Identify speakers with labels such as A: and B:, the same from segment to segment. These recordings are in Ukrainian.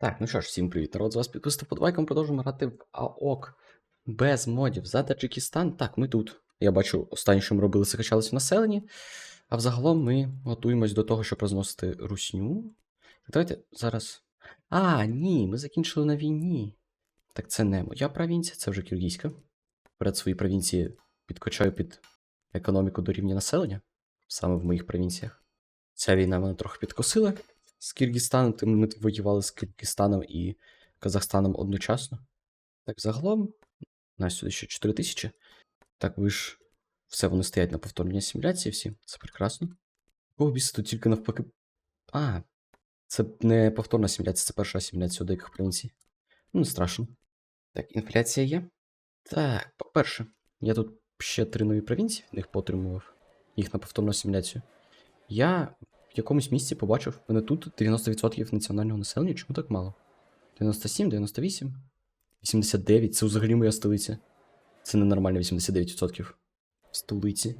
A: Так, ну що ж, всім привіт, народ, з вас підписати подбайком, продовжуємо грати в АОК без модів за Таджикистан. Так, ми тут. Я бачу, останнє, що ми робили, це качались в населенні. А взагалом ми готуємось до того, щоб розносити русню. Давайте зараз. А, ні, ми закінчили на війні. Так це не моя провінція, це вже киргизька. Перед свої провінції підкачаю під економіку до рівня населення, саме в моїх провінціях. Ця війна мене трохи підкосила з Киргизстаном, тим ми воювали з Киргизстаном і Казахстаном одночасно. Так, загалом, у нас сюди ще 4 тисячі. Так, ви ж все вони стоять на повторній асиміляції всі. Це прекрасно. Кого біса тут тільки навпаки. А, це не повторна асиміляція, це перша асиміляція у деяких провінцій. Ну, не страшно. Так, інфляція є. Так, по-перше, я тут ще три нові провінції, них потримував їх на повторну асиміляцію. Я в якомусь місці побачив, мене тут 90% національного населення, чому так мало? 97, 98, 89, це взагалі моя столиця. Це ненормально 89%. В столиці.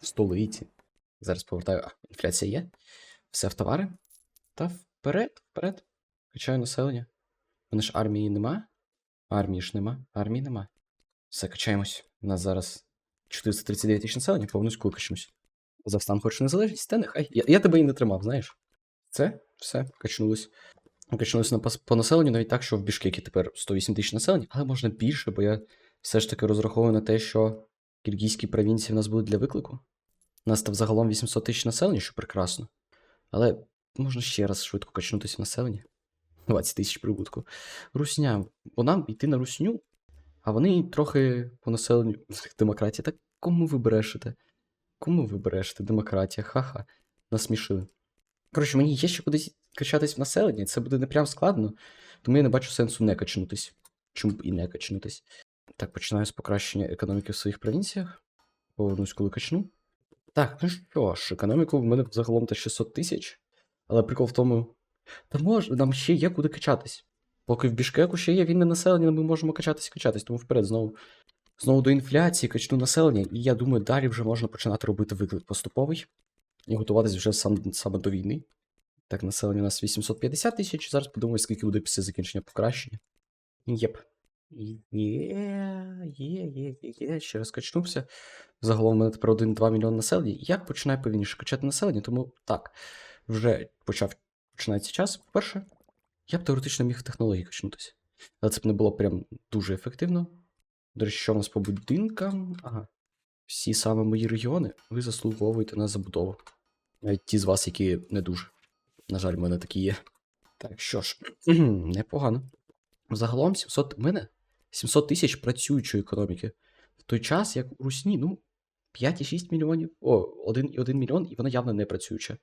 A: В столиці. Зараз повертаю. А, інфляція є. Все в товари. Та вперед, вперед. Качаю населення. У мене ж армії нема. Армії ж нема. Армії нема. Все, качаємось. У нас зараз 439 тисяч населення, повністю качнусь. Казахстан хоче незалежність, та нехай. Я, я тебе і не тримав, знаєш. Це все, качнулись. Качнулись на по населенню навіть так, що в Бішкекі тепер 108 тисяч населення, але можна більше, бо я все ж таки розраховую на те, що киргизькі провінції в нас будуть для виклику. У нас там загалом 800 тисяч населення, що прекрасно. Але можна ще раз швидко качнутися в населення. 20 тисяч прибутку. Русня, бо нам йти на русню, а вони трохи по населенню демократія. Так кому ви брешете? Кому ви брешете? Демократія, ха-ха. Насмішили. Коротше, мені є ще кудись качатись в населенні, це буде не прям складно, тому я не бачу сенсу не качнутись. Чому б і не качнутись? Так, починаю з покращення економіки в своїх провінціях. Повернусь, коли качну. Так, ну що ж, економіку в мене загалом та 600 тисяч. Але прикол в тому. Та може, нам ще є куди качатись. Поки в Бішкеку ще є вільне населення, ми можемо качатись і качатись, тому вперед знову. Знову до інфляції, качну населення, і я думаю, далі вже можна починати робити виклик поступовий і готуватись вже сам, саме до війни. Так, населення у нас 850 тисяч. Зараз подумаю, скільки буде після закінчення покращення. Єп. Є, є, є, є. Ще раз качнувся. Загалом у мене тепер 1-2 мільйони населення. Я починаю повільніше качати населення, тому так, вже почав починається час. По-перше, я б теоретично міг технології качнутися. Але це б не було прям дуже ефективно. До речі, що в нас по будинкам? Ага. Всі саме мої регіони, ви заслуговуєте на забудову. Навіть ті з вас, які не дуже. На жаль, в мене такі є. Так, що ж, непогано. Загалом 700. В мене 700 тисяч працюючої економіки. В той час, як у Русні, ну, 5,6 мільйонів. О, 1,1 мільйон, і вона явно не працююча.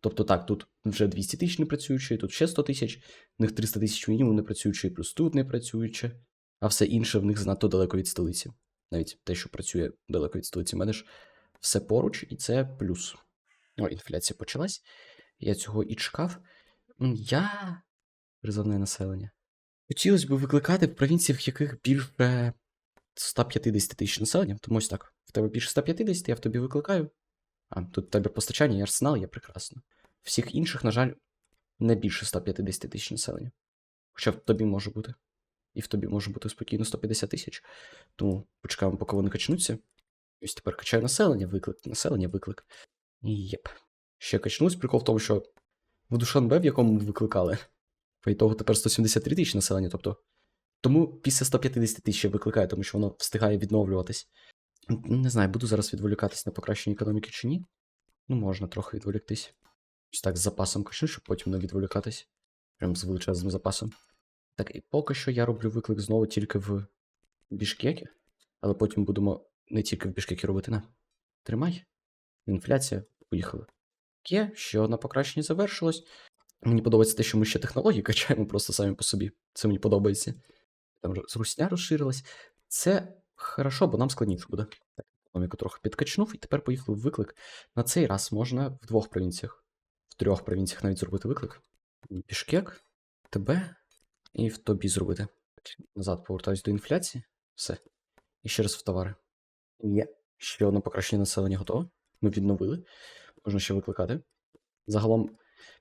A: Тобто так, тут вже 200 тисяч не працюючої, тут ще 100 тисяч, в них 300 тисяч мінімум не працюючої, плюс тут не працююче, а все інше в них занадто далеко від столиці. Навіть те, що працює далеко від столиці, в мене ж все поруч, і це плюс. О, інфляція почалась. Я цього і чекав. Я. Призовне населення. Хотілося б викликати в провінціях, в яких більше 150 тисяч населення. Тому ось так. В тебе більше 150, я в тобі викликаю. А, тут табір постачання і арсенал є прекрасно. Всіх інших, на жаль, не більше 150 тисяч населення. Хоча в тобі може бути. І в тобі може бути спокійно 150 тисяч. Тому почекаємо, поки вони качнуться. Ось тепер качаю населення, виклик, населення, виклик. Єп. Ще качнусь. Прикол в тому, що в Душанбе, в якому ми викликали, по ітогу тепер 173 тисячі населення, тобто. Тому після 150 тисяч я викликаю, тому що воно встигає відновлюватись. Не знаю, буду зараз відволікатись на покращення економіки чи ні. Ну, можна трохи відволіктись. Ось так з запасом качну, щоб потім не відволікатись. Прям з величезним запасом. Так, і поки що я роблю виклик знову тільки в Бішкекі, але потім будемо не тільки в Бішкекі робити. На. Тримай. Інфляція. Поїхали. Є, ще одне покращення завершилось. Мені подобається те, що ми ще технології качаємо просто самі по собі. Це мені подобається. Там русня розширилась. Це хорошо, бо нам складніше буде. Так, економіку трохи підкачнув, і тепер поїхали в виклик. На цей раз можна в двох провінціях. В трьох провінціях навіть зробити виклик. Бішкек, тебе і в тобі зробити. Назад повертаюсь до інфляції. Все. І ще раз в товари. Є. Ще одне покращення населення готове. Ми відновили. Можна ще викликати. Загалом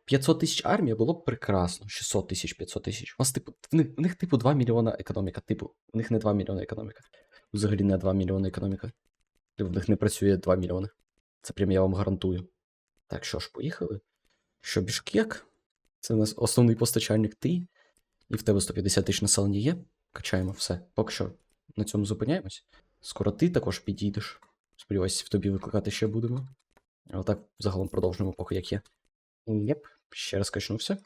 A: 500 тисяч армія було б прекрасно. 600 тисяч, 500 тисяч. У вас, типу, в них, в них, типу, 2 мільйона економіка. Типу, у них не 2 мільйони економіка. Взагалі не 2 мільйони економіка. Типу, в них не працює 2 мільйони. Це прям я вам гарантую. Так, що ж, поїхали. Що Бішкек? Це у нас основний постачальник ти. І в тебе 150 тисяч населення є. Качаємо все. Поки що на цьому зупиняємось. Скоро ти також підійдеш. Сподіваюся, в тобі викликати ще будемо. А отак загалом продовжуємо, поки як є. Єп, ще раз качнувся.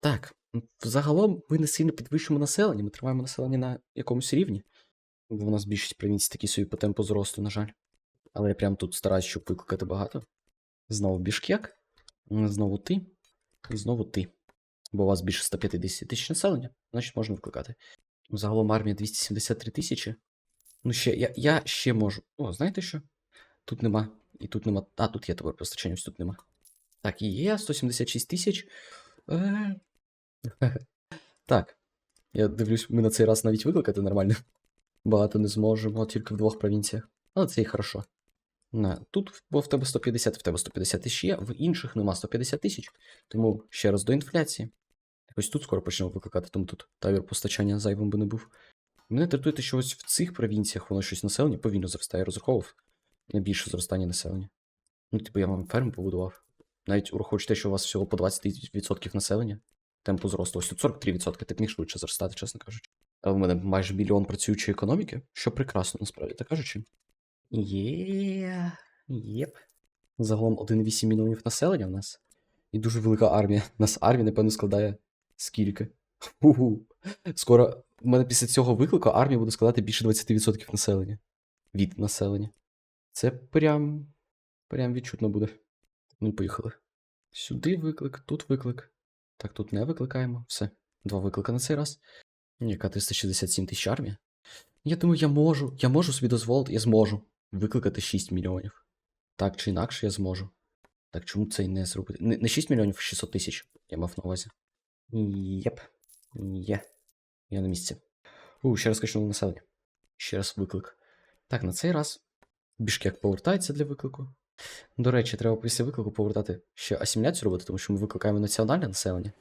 A: Так, м, загалом ми не сильно підвищуємо населення, ми тримаємо населення на якомусь рівні. Бо у нас більшість провінцій такі собі по темпу зросту, на жаль. Але я прям тут стараюсь, щоб викликати багато. Знову Бішкек. Знову ти. Знову ти. Бо у вас більше 150 тисяч населення, значить можна викликати. Загалом армія 273 тисячі. Ну, ще, я, я ще можу. О, знаєте що? Тут нема. І тут нема. А, тут є товар постачання, ось тут нема. Так, і є 176 тисяч. Е... так. Я дивлюсь, ми на цей раз навіть викликати нормально. Багато не зможемо, тільки в двох провінціях. Але це і хорошо. На, тут, бо в тебе 150, в тебе 150 тисяч є, в інших нема 150 тисяч. Тому ще раз до інфляції. Ось тут скоро почнемо викликати, тому тут тавір постачання зайвим би не був. Мене дратує, що ось в цих провінціях воно щось населення повільно зростає. Розраховував на більше зростання населення. Ну, типу, я вам ферму побудував. Навіть ураховуючи те, що у вас всього по 20% населення, темпу зросту. Ось тут 43%, так міг швидше зростати, чесно кажучи. А в мене майже мільйон працюючої економіки, що прекрасно, насправді, так кажучи. Є. Єп. Загалом 1,8 мільйонів населення в нас. І дуже велика армія. У нас армія, напевно, складає скільки? Угу. Скоро в мене після цього виклику армія буде складати більше 20% населення. Від населення. Це прям. Прям відчутно буде. Ну, поїхали. Сюди виклик, тут виклик. Так, тут не викликаємо. Все. Два виклика на цей раз. Яка 367 тисяч армія? Я думаю, я можу. Я можу собі дозволити, я зможу викликати 6 мільйонів. Так чи інакше я зможу. Так, чому це і не зробити? Не, не 6 мільйонів, а 600 тисяч. Я мав на увазі. Єп. Є. Я на місці. У, ще раз качнули населення. Ще раз виклик. Так, на цей раз Бішкек повертається для виклику. До речі, треба після виклику повертати ще асиміляцію робити, тому що ми викликаємо національне населення.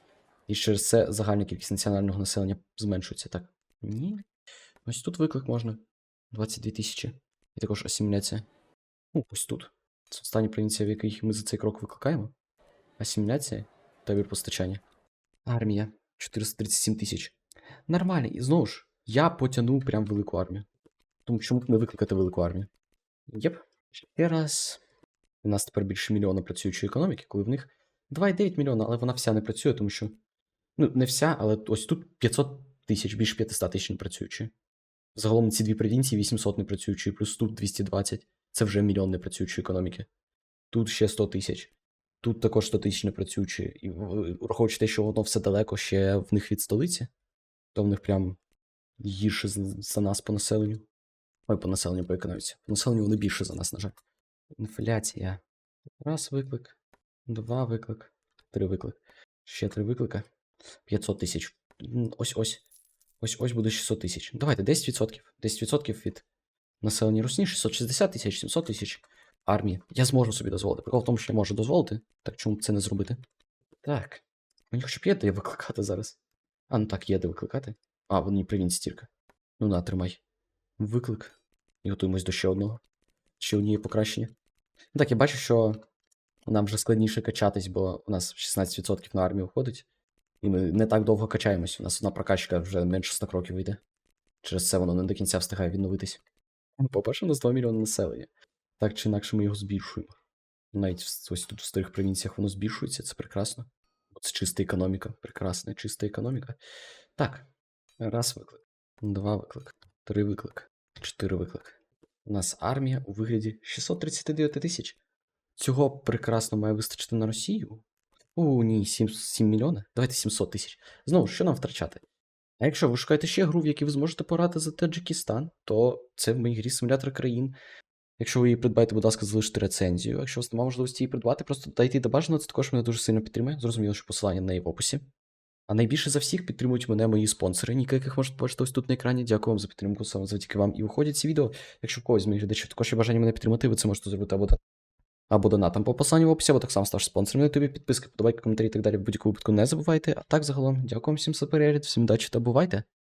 A: І через це загальна кількість національного населення зменшується, так? Ні. Ось тут виклик можна. 22 тисячі. І також асиміляція. Ну, ось тут. Це остання провінція, в якій ми за цей крок викликаємо. Асиміляція та постачання. Армія 437 тисяч. Нормально, і знову ж, я потягнув прям велику армію. Тому чому б не викликати велику армію? Єп. Ще раз. У нас тепер більше мільйона працюючої економіки, коли в них 2,9 мільйона, але вона вся не працює, тому що. Ну, не вся, але ось тут 500 тисяч, більше 500 тисяч не працюючі. Загалом ці дві провінції 800 непрацюючі, плюс тут 220. Це вже мільйон непрацюючої економіки. Тут ще 100 тисяч. Тут також 100 тисяч непрацюючі. І враховуючи те, що воно все далеко ще в них від столиці, то в них прям гірше за нас по населенню. Ой, по населенню по економіці. По населенню вони більше за нас, на жаль. Інфляція. Раз виклик, два виклик, три виклик. Ще три виклика. 500 тисяч. Ось ось. Ось ось буде 600 тисяч. Давайте 10%. 10% від населення Русні, 660 тисяч, 700 тисяч армії. Я зможу собі дозволити. Прикол в тому, що я можу дозволити. Так чому б це не зробити? Так. Мені хоча є де викликати зараз. А, ну так, є де викликати. А, вони провінції тільки. Ну на, тримай. Виклик. І готуємось до ще одного. Ще однієї покращення. Ну так, я бачу, що нам вже складніше качатись, бо у нас 16% на армію входить. І ми не так довго качаємось. У нас одна прокачка вже менше 100 кроків йде. Через це воно не до кінця встигає відновитись. По-перше, у нас 2 мільйони населення. Так чи інакше ми його збільшуємо. Навіть ось тут в старих провінціях воно збільшується, це прекрасно. Це чиста економіка. Прекрасна чиста економіка. Так. Раз виклик. Два виклик. Три виклик. Чотири виклик. У нас армія у вигляді 639 тисяч. Цього прекрасно має вистачити на Росію. О, ні, 7, 7 мільйони. Давайте 700 тисяч. Знову, що нам втрачати? А якщо ви шукаєте ще гру, в якій ви зможете пограти за Таджикистан, то це в моїй грі симулятор країн. Якщо ви її придбаєте, будь ласка, залиште рецензію. Якщо у вас немає можливості її придбати, просто дайте до бажаного, це також мене дуже сильно підтримує. Зрозуміло, що посилання на неї в описі. А найбільше за всіх підтримують мене мої спонсори, ніки яких можете бачити ось тут на екрані. Дякую вам за підтримку, саме завдяки вам і виходять ці відео. Якщо в когось з моїх глядачів також є бажання мене підтримати, ви це можете зробити або або донатом по посиланню в описі, або так само ставш спонсором на ютубі, підписки, подобайки, коментарі і так далі в будь-якому випадку не забувайте. А так загалом, дякую всім за перегляд, всім удачі та бувайте!